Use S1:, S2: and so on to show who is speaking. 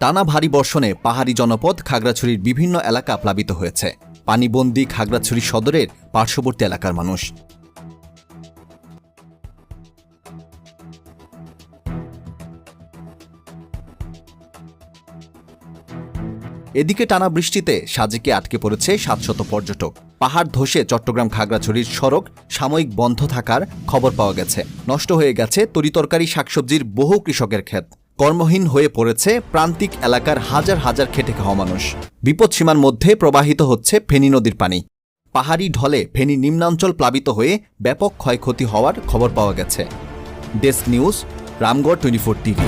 S1: টানা ভারী বর্ষণে পাহাড়ি জনপদ খাগড়াছড়ির বিভিন্ন এলাকা প্লাবিত হয়েছে। পানিবন্দী খাগড়াছড়ি সদরের পার্শ্ববর্তী এলাকার মানুষ। এদিকে টানা বৃষ্টিতে সাজেকে আটকে পড়েছে সাতশত পর্যটক। পাহাড় ধসে চট্টগ্রাম খাগড়াছড়ির সড়ক সাময়িক বন্ধ থাকার খবর পাওয়া গেছে। নষ্ট হয়ে গেছে তরিতরকারি শাকসবজির বহু কৃষকের ক্ষেত। কর্মহীন হয়ে পড়েছে প্রান্তিক এলাকার হাজার হাজার খেটে খাওয়া মানুষ। বিপদসীমার মধ্যে প্রবাহিত হচ্ছে ফেনী নদীর পানি। পাহাড়ি ঢলে ফেনী নিম্নাঞ্চল প্লাবিত হয়ে ব্যাপক ক্ষয়ক্ষতি হওয়ার খবর পাওয়া গেছে। Desk news, Ramgarh twenty four TV.